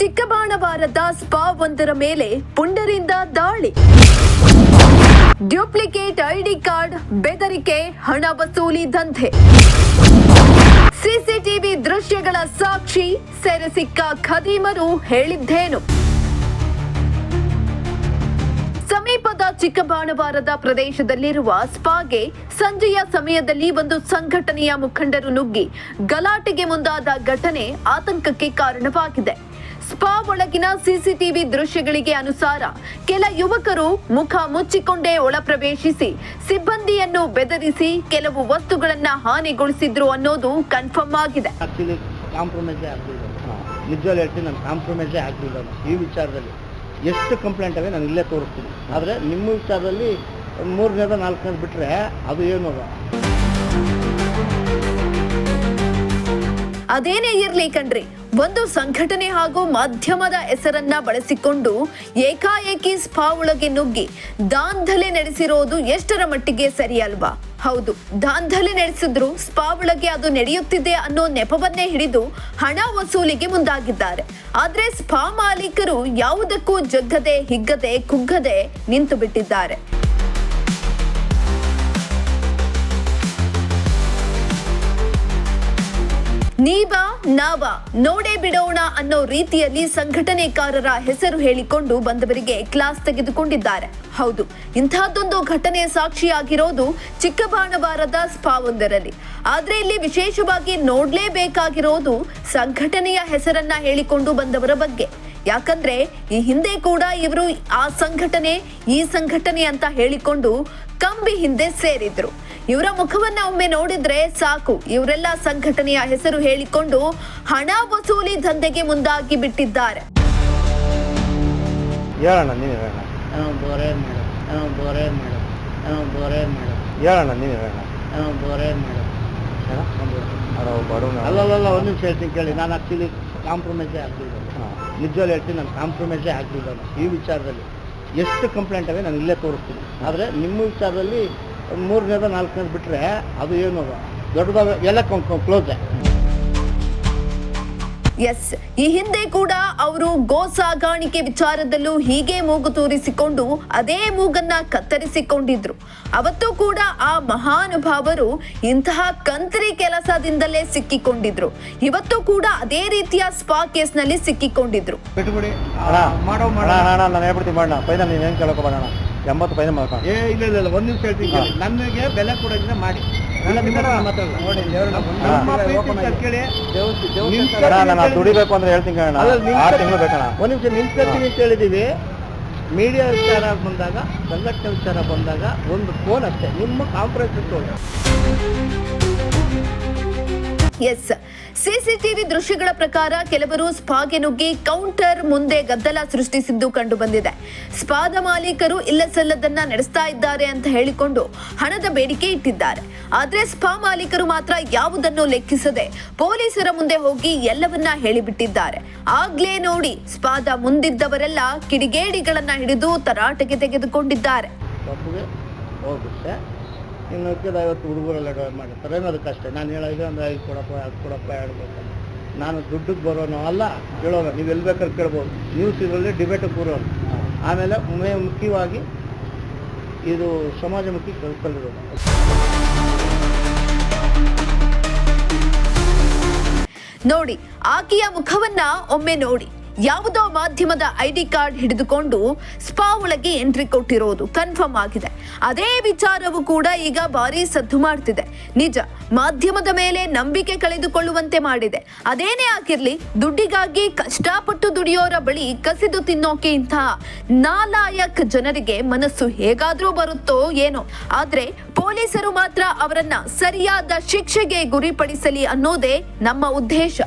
ಚಿಕ್ಕಬಾಣವಾರದ spa ಒಂದರ ಮೇಲೆ ಪುಂಡರಿಂದ ದಾಳಿ. ಡ್ಯೂಪ್ಲಿಕೇಟ್ ಐಡಿ ಕಾರ್ಡ್, ಬೆದರಿಕೆ, ಹಣ ವಸೂಲಿ ದಂಧೆ. ಸಿಸಿಟಿವಿ ದೃಶ್ಯಗಳ ಸಾಕ್ಷಿ ಸೆರೆ ಸಿಕ್ಕ ಖದೀಮರು ಹೇಳಿದ್ದೇನು. ಸಮೀಪದ ಚಿಕ್ಕಬಾಣವಾರದ ಪ್ರದೇಶದಲ್ಲಿರುವ ಸ್ಪಾಗೆ ಸಂಜೆಯ ಸಮಯದಲ್ಲಿ ಒಂದು ಸಂಘಟನೆಯ ಮುಖಂಡರು ನುಗ್ಗಿ ಗಲಾಟೆಗೆ ಮುಂದಾದ ಘಟನೆ ಆತಂಕಕ್ಕೆ ಕಾರಣವಾಗಿದೆ. ಸ್ಪಾ ಒಳಗಿನ ಸಿಸಿಟಿವಿ ದೃಶ್ಯಗಳಿಗೆ ಅನುಸಾರ ಕೆಲ ಯುವಕರು ಮುಖ ಮುಚ್ಚಿಕೊಂಡೇ ಒಳಪ್ರವೇಶಿಸಿ ಸಿಬ್ಬಂದಿಯನ್ನು ಬೆದರಿಸಿ ಕೆಲವು ವಸ್ತುಗಳನ್ನ ಹಾನಿಗೊಳಿಸಿದ್ರು ಅನ್ನೋದು ಕನ್ಫರ್ಮ್ ಆಗಿದೆ. ಕಾಂಪ್ರಮೈಸೇ ಹೇಳ್ತೀನಿ ನಾನು ಕಾಂಪ್ರಮೈಸೇ ಆಗಲಿಲ್ಲ ಈ ವಿಚಾರದಲ್ಲಿ. ಎಷ್ಟು ಕಂಪ್ಲೇಂಟ್ ಅವೆ ನಾನು ಇಲ್ಲೇ ತೋರಿಸ್ತೀನಿ. ಆದರೆ ನಿಮ್ಮ ವಿಚಾರದಲ್ಲಿ ಮೂರನೇದ ನಾಲ್ಕನೇದು ಬಿಟ್ಟರೆ ಅದು ಏನು ಅಲ್ಲ. ಅದೇನೇ ಇರ್ಲಿ ಕಣ್ರಿ. ಒಂದು ಸಂಘಟನೆ ಹಾಗೂ ಮಾಧ್ಯಮದ ಹೆಸರನ್ನ ಬಳಸಿಕೊಂಡು ಏಕಾಏಕಿ ಸ್ಪಾ ಒಳಗೆ ನುಗ್ಗಿ ದಾಂಧಲೆ ನಡೆಸಿರೋದು ಎಷ್ಟರ ಮಟ್ಟಿಗೆ ಸರಿ ಅಲ್ವಾ? ಹೌದು, ದಾಂಧಲೆ ನಡೆಸಿದ್ರು ಸ್ಪಾ ಒಳಗೆ ಅದು ನಡೆಯುತ್ತಿದೆ ಅನ್ನೋ ನೆಪವನ್ನೇ ಹಿಡಿದು ಹಣ ವಸೂಲಿಗೆ ಮುಂದಾಗಿದ್ದಾರೆ. ಆದ್ರೆ ಸ್ಪಾ ಮಾಲೀಕರು ಯಾವುದಕ್ಕೂ ಜಗ್ಗದೆ, ಹಿಗ್ಗದೆ, ಕುಗ್ಗದೆ ನಿಂತು ಬಿಟ್ಟಿದ್ದಾರೆ ನೀವಾ ನಾವಾ ನೋಡೇ ಬಿಡೋಣ ಅನ್ನೋ ರೀತಿಯಲ್ಲಿ ಸಂಘಟನೆಕಾರರ ಹೆಸರು ಹೇಳಿಕೊಂಡು ಬಂದವರಿಗೆ ಕ್ಲಾಸ್ ತೆಗೆದುಕೊಂಡಿದ್ದಾರೆ. ಹೌದು ಇಂತಹದ್ದೊಂದು ಘಟನೆ ಸಾಕ್ಷಿಯಾಗಿರೋದು ಚಿಕ್ಕಬಾಣವಾರದ ಸ್ಪಾ ಒಂದರಲ್ಲಿ. ಆದ್ರೆ ಇಲ್ಲಿ ವಿಶೇಷವಾಗಿ ನೋಡ್ಲೇಬೇಕಾಗಿರೋದು ಸಂಘಟನೆಯ ಹೆಸರನ್ನ ಹೇಳಿಕೊಂಡು ಬಂದವರ ಬಗ್ಗೆ. ಯಾಕಂದ್ರೆ ಈ ಹಿಂದೆ ಕೂಡ ಇವರು ಆ ಸಂಘಟನೆ ಈ ಸಂಘಟನೆ ಅಂತ ಹೇಳಿಕೊಂಡು ಕಂಬಿ ಹಿಂದೆ ಸೇರಿದ್ರು. ಇವರ ಮುಖವನ್ನ ಒಮ್ಮೆ ನೋಡಿದ್ರೆ ಸಾಕು. ಇವರೆಲ್ಲ ಸಂಘಟನೆಯ ಹೆಸರು ಹೇಳಿಕೊಂಡು ಹಣ ವಸೂಲಿ ದಂಧೆಗೆ ಮುಂದಾಗಿ ಬಿಟ್ಟಿದ್ದಾರೆ. ಹೇಳೋಣ ಅಲ್ಲಲ್ಲ ಒಂದು ನಿಮಿಷ ಹೇಳ್ತೀನಿ ಕೇಳಿ. ನಾನು ಆಕ್ಚುಲಿ ಕಾಂಪ್ರಮೈಸೇ ಆಗಲಿಲ್ಲ ನಿಜವಾಗ್ಲೂ ಹೇಳ್ತೀನಿ, ನಾನು ಕಾಂಪ್ರಮೈಸೇ ಆಗಲಿಲ್ಲ ಈ ವಿಚಾರದಲ್ಲಿ ಎಷ್ಟು ಕಂಪ್ಲೇಂಟ್ ಅವೆ ನಾನು ಇಲ್ಲೇ ತೋರಿಸ್ತೀನಿ. ಆದರೆ ನಿಮ್ಮ ವಿಚಾರದಲ್ಲಿ ಮೂರನೇದ ನಾಲ್ಕನೇದು ಬಿಟ್ಟರೆ ಅದು ಏನು ದೊಡ್ಡದಾಗ ಎಲ್ಲ ಕ್ಲೋಸೇ ಎಸ್ ಈ ಹಿಂದೆ ಕೂಡ ಅವರು ಗೋ ಸಾಗಾಣಿಕೆ ವಿಚಾರದಲ್ಲೂ ಹೀಗೆ ಮೂಗು ತೂರಿಸಿಕೊಂಡು ಅದೇ ಮೂಗನ್ನ ಕತ್ತರಿಸಿಕೊಂಡಿದ್ರು ಅವತ್ತು ಕೂಡ ಆ ಮಹಾನುಭಾವರು ಇಂತಹ ಕಂತ್ರಿ ಕೆಲಸದಿಂದಲೇ ಸಿಕ್ಕಿಕೊಂಡಿದ್ರು ಇವತ್ತು ಕೂಡ ಅದೇ ರೀತಿಯ ಸ್ಪಾ ಕೇಸ್ನಲ್ಲಿ ಸಿಕ್ಕಿಕೊಂಡಿದ್ರು ಎಂಬತ್ತು ಫೈನಲ್ ಮಾಡ್ಕೊಂಡು ಏ ಇಲ್ಲ ಇಲ್ಲ ಇಲ್ಲ ಒಂದು ನಿಮಿಷ ಹೇಳ್ತೀನಿ ಕೇಳಿ. ನನಗೆ ಬೆಲೆ ಕೊಡೋದ್ರೆ ಮಾಡಿ. ಎಲ್ಲ ನಿಮ್ಮ ಹತ್ರ ಮಾತಾಡಲ್ಲ. ನೋಡಿ, ನಮ್ಮ ಪ್ರೀತಿ ಕೇಳಿ. ಅಣ್ಣ ನಾನು ದುಡಿಬೇಕು ಅಂದ್ರೆ ಹೇಳ್ತೀನಿ ಅಲ್ಲ, ಆರು ತಿಂಗಳು ಬೇಕಣ್ಣ. ಒಂದ್ ನಿಮಿಷ ನಿಲ್ಸ್ಕೊತೀನಿ ಅಂತ ಹೇಳಿದೀವಿ ಮೀಡಿಯಾ ವಿಚಾರ ಬಂದಾಗ ಸಂಘಟನೆ ವಿಚಾರ ಬಂದಾಗ ಒಂದು ಫೋನ್ ಅಷ್ಟೇ. ನಿಮ್ಮ ಕಾನ್ಫರೆನ್ಸ್ ಇಟ್ಕೊಳ್ಳಿ ಎಸ್. ಸಿಸಿಟಿವಿ ದೃಶ್ಯಗಳ ಪ್ರಕಾರ ಕೆಲವರು ಸ್ಪಾಗೆ ನುಗ್ಗಿ ಕೌಂಟರ್ ಮುಂದೆ ಗದ್ದಲ ಸೃಷ್ಟಿಸಿದ್ದು ಕಂಡು ಬಂದಿದೆ. ಸ್ಪಾದ ಮಾಲೀಕರು ಇಲ್ಲ ಸಲ್ಲದನ್ನ ನಡೆಸ್ತಾ ಇದ್ದಾರೆ ಅಂತ ಹೇಳಿಕೊಂಡು ಹಣದ ಬೇಡಿಕೆ ಇಟ್ಟಿದ್ದಾರೆ. ಆದ್ರೆ ಸ್ಪಾ ಮಾಲೀಕರು ಮಾತ್ರ ಯಾವುದನ್ನು ಲೆಕ್ಕಿಸದೆ ಪೊಲೀಸರ ಮುಂದೆ ಹೋಗಿ ಎಲ್ಲವನ್ನ ಹೇಳಿಬಿಟ್ಟಿದ್ದಾರೆ. ಆಗ್ಲೇ ನೋಡಿ ಸ್ಪಾದ ಮುಂದಿದ್ದವರೆಲ್ಲ ಕಿಡಿಗೇಡಿಗಳನ್ನ ಹಿಡಿದು ತರಾಟೆಗೆ ತೆಗೆದುಕೊಂಡಿದ್ದಾರೆ. ಇನ್ನು ಉಳಿದ ಐವತ್ತು ಹುಡುಗರೆಲ್ಲ ಮಾಡಿರ್ತಾರೆ ಕಷ್ಟ ನಾನು ಹೇಳೋದು ಒಂದು ಐದು ಕೊಡಪ್ಪ ಅದು ಕೊಡಪ್ಪ ಹೇಳ್ಬೇಕು ನಾನು ದುಡ್ಡಿಗೆ ಬರೋನು ಅಲ್ಲ ಕೇಳೋಣ ನೀವು ಎಲ್ಲಿ ಬೇಕಾದ್ರೆ ಕೇಳ್ಬೋದು. ನ್ಯೂಸ್ ಇದರಲ್ಲಿ ಡಿಬೇಟಿಗೆ ಕೂರೋನು ಆಮೇಲೆ ಮೇ ಮುಖ್ಯವಾಗಿ ಇದು ಸಮಾಜಮುಖಿ ಕೆಲಸದಲ್ಲಿರೋದು ನೋಡಿ, ಆಕೆಯ ಮುಖವನ್ನ ಒಮ್ಮೆ ನೋಡಿ. ಯಾವುದೋ ಮಾಧ್ಯಮದ ಐಡಿ ಕಾರ್ಡ್ ಹಿಡಿದುಕೊಂಡು ಸ್ಪಾ ಒಳಗೆ ಎಂಟ್ರಿ ಕೊಟ್ಟಿರೋದು ಕನ್ಫರ್ಮ್ ಆಗಿದೆ. ಅದೇ ವಿಚಾರವು ಕೂಡ ಈಗ ಭಾರಿ ಸದ್ದು ಮಾಡ್ತಿದೆ. ನಿಜ, ಮಾಧ್ಯಮದ ಮೇಲೆ ನಂಬಿಕೆ ಕಳೆದುಕೊಳ್ಳುವಂತೆ ಮಾಡಿದೆ. ಅದೇನೇ ಆಗಿರ್ಲಿ, ದುಡ್ಡಿಗಾಗಿ ಕಷ್ಟಪಟ್ಟು ದುಡಿಯೋರ ಬಳಿ ಕಸಿದು ತಿನ್ನೋಕೆ ಇಂತಹ ನಾಲಾಯಕ್ ಜನರಿಗೆ ಮನಸ್ಸು ಹೇಗಾದ್ರೂ ಬರುತ್ತೋ ಏನೋ. ಆದ್ರೆ ಪೊಲೀಸರು ಮಾತ್ರ ಅವರನ್ನ ಸರಿಯಾದ ಶಿಕ್ಷೆಗೆ ಗುರಿಪಡಿಸಲಿ ಅನ್ನೋದೇ ನಮ್ಮ ಉದ್ದೇಶ.